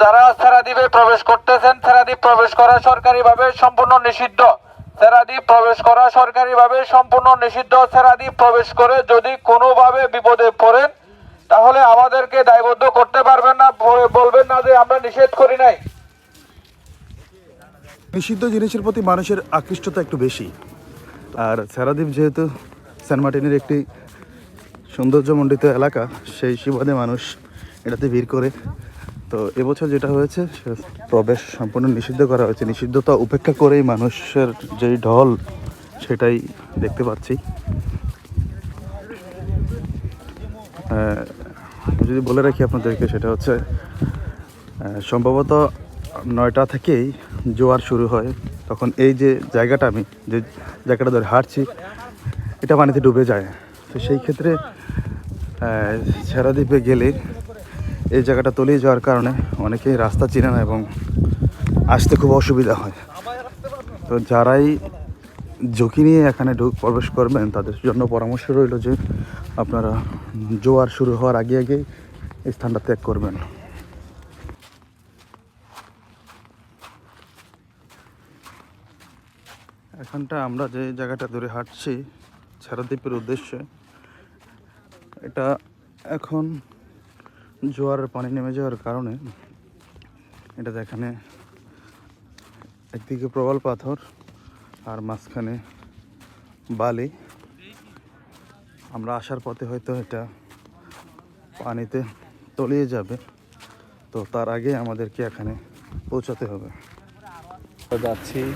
যারা সেরাদ্বীপে প্রবেশ করতেছেন, সেরাদ্বীপ প্রবেশ করা সরকারিভাবে সম্পূর্ণ নিষিদ্ধ। সেরাদ্বীপ প্রবেশ করা সরকারিভাবে সম্পূর্ণ নিষিদ্ধ। সেরাদ্বীপ প্রবেশ করে যদি কোনোভাবে বিপদে পড়েন, তাহলে আমাদেরকে দায়বদ্ধ করতে পারবেন না। বলে- বলবেন না যে আমরা নিষেধ করি নাই। নিষিদ্ধ জিনিসের প্রতি মানুষের আকৃষ্টতা একটু বেশি। আর সেরাদ্বীপ যেহেতু সেন্ট মার্টিনের একটি সৌন্দর্যমণ্ডিত এলাকা, সেই সুবাদে মানুষ এটাতে ভিড় করে। তো এবছর যেটা হয়েছে প্রবেশ সম্পূর্ণ নিষিদ্ধ করা হয়েছে। নিষিদ্ধতা উপেক্ষা করেই মানুষের যেই ঢল, সেটাই দেখতে পাচ্ছি। যদি বলে রাখি আপনাদেরকে, সেটা হচ্ছে সম্ভবত নয়টা থেকেই জোয়ার শুরু হয়। তখন এই যে জায়গাটা আমি, যে জায়গাটা ধরে হাঁটছি, এটা পানিতে ডুবে যায়। তো সেই ক্ষেত্রে ছেড়াদ্বীপে গেলে এই জায়গাটা তলিয়ে যাওয়ার কারণে অনেকেই রাস্তা চিনে না এবং আসতে খুব অসুবিধা হয়। তো যারাই ঝুঁকি নিয়ে এখানে ঢুক প্রবেশ করবেন, তাদের জন্য পরামর্শ রইল যে আপনারা জোয়ার শুরু হওয়ার আগে আগে এই স্থানটা ত্যাগ করবেন। এখানটা আমরা যে জায়গাটা ধরে হাঁটছি, ছাড়াদ্বীপের উদ্দেশ্যে, এটা এখন জোয়ারের পানি নেমে যাওয়ার কারণে এটা এখানে একদিকে প্রবল পাথর আর মাঝখানে বালি। আমরা আসার পথে হয়তো এটা পানিতে তলিয়ে যাবে। তো তার আগে আমাদেরকে এখানে পৌঁছাতে হবে। যাচ্ছি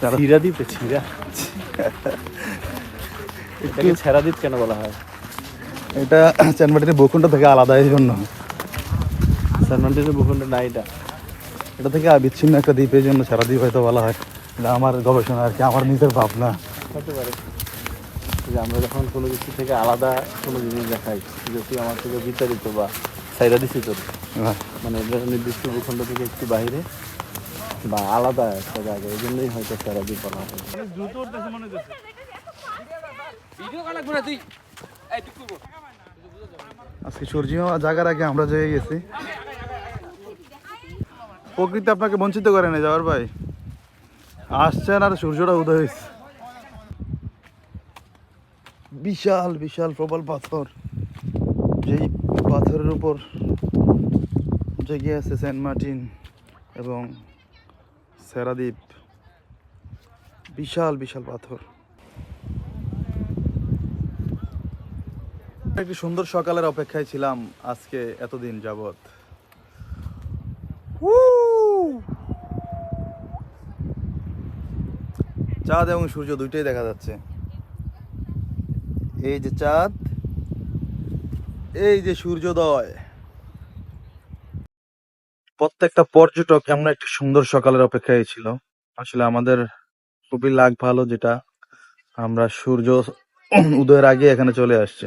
তারা- ছিরা দ্বীপে ছিরা এটাকে ছেড়া দ্বীপ কেন বলা হয়? এটা চানবাটির বকুণ্ড থেকে আলাদা এই জন্য। সানমান্টিনের ভূখণ্ড না এটা। এটা থেকে বিচ্ছিন্ন একটা দ্বীপের জন্য সারা দ্বীপ হয়তো বলা হয়। এটা আমার গবেষণা আর কি আমার নিজের ভাবনা। হতে পারে। যে আমরা যখন কোনো কিছু থেকে আলাদা কোনো জিনিস দেখাই যেটি আমার থেকে বিতাড়িত বা সাইরা দিছি তোর হ্যাঁ। মানে এটা নির্দিষ্ট ভূখণ্ড থেকে একটু বাইরে বা আলাদা একটা জায়গা এই জন্যই হয়তো ছেড়া দ্বীপ বলা হয়। আজকে সূর্য জায়গার আগে আমরা যেয়ে গেছি। প্রকৃতি আপনাকে বঞ্চিত করে না যাওয়ার ভাই। আসছেন আর সূর্যটা উদয় হয়েছে। বিশাল বিশাল প্রবল পাথর। যেই পাথরের উপর জেগে আছে সেন্ট মার্টিন এবং সেরাদ্বীপ। বিশাল বিশাল পাথর। একটি সুন্দর সকালের অপেক্ষায় ছিলাম আজকে এতদিন যাবৎ। চাঁদ এবং সূর্য দুইটাই দেখা যাচ্ছে। এই যে চাঁদ, এই যে সূর্যোদয়। প্রত্যেকটা পর্যটক এমন একটি সুন্দর সকালের অপেক্ষায় ছিল। আসলে আমাদের খুবই লাগ ভালো যেটা আমরা সূর্য উদয়ের আগে এখানে চলে আসছে।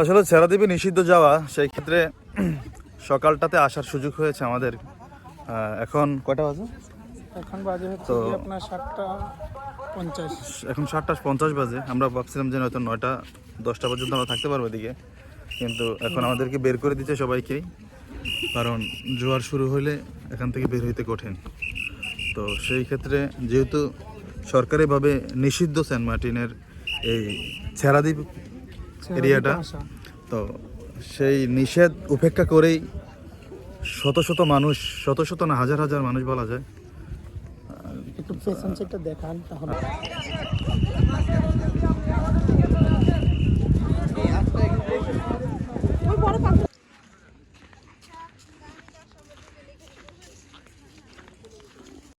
আসলে ছেড়াদ্বীপে নিষিদ্ধ যাওয়া সেই ক্ষেত্রে সকালটাতে আসার সুযোগ হয়েছে আমাদের। এখন কয়টা বাজে? এখন বাজে হচ্ছে আপনার সাতটা পঞ্চাশ। এখন সাতটা পঞ্চাশ বাজে। আমরা ভাবছিলাম যে হয়তো নয়টা দশটা পর্যন্ত আমরা থাকতে পারব এদিকে। কিন্তু এখন আমাদেরকে বের করে দিচ্ছে সবাইকেই কারণ জোয়ার শুরু হলে এখান থেকে বের হইতে কঠিন। তো সেই ক্ষেত্রে যেহেতু সরকারিভাবে নিষিদ্ধ সেন্ট মার্টিনের এই ছেড়াদ্বীপ এরিয়াটা। তো সেই নিষেধ উপেক্ষা করেই শত শত মানুষ শত শত না হাজার হাজার মানুষ বলা যায়। একটু দেখান তাহলে।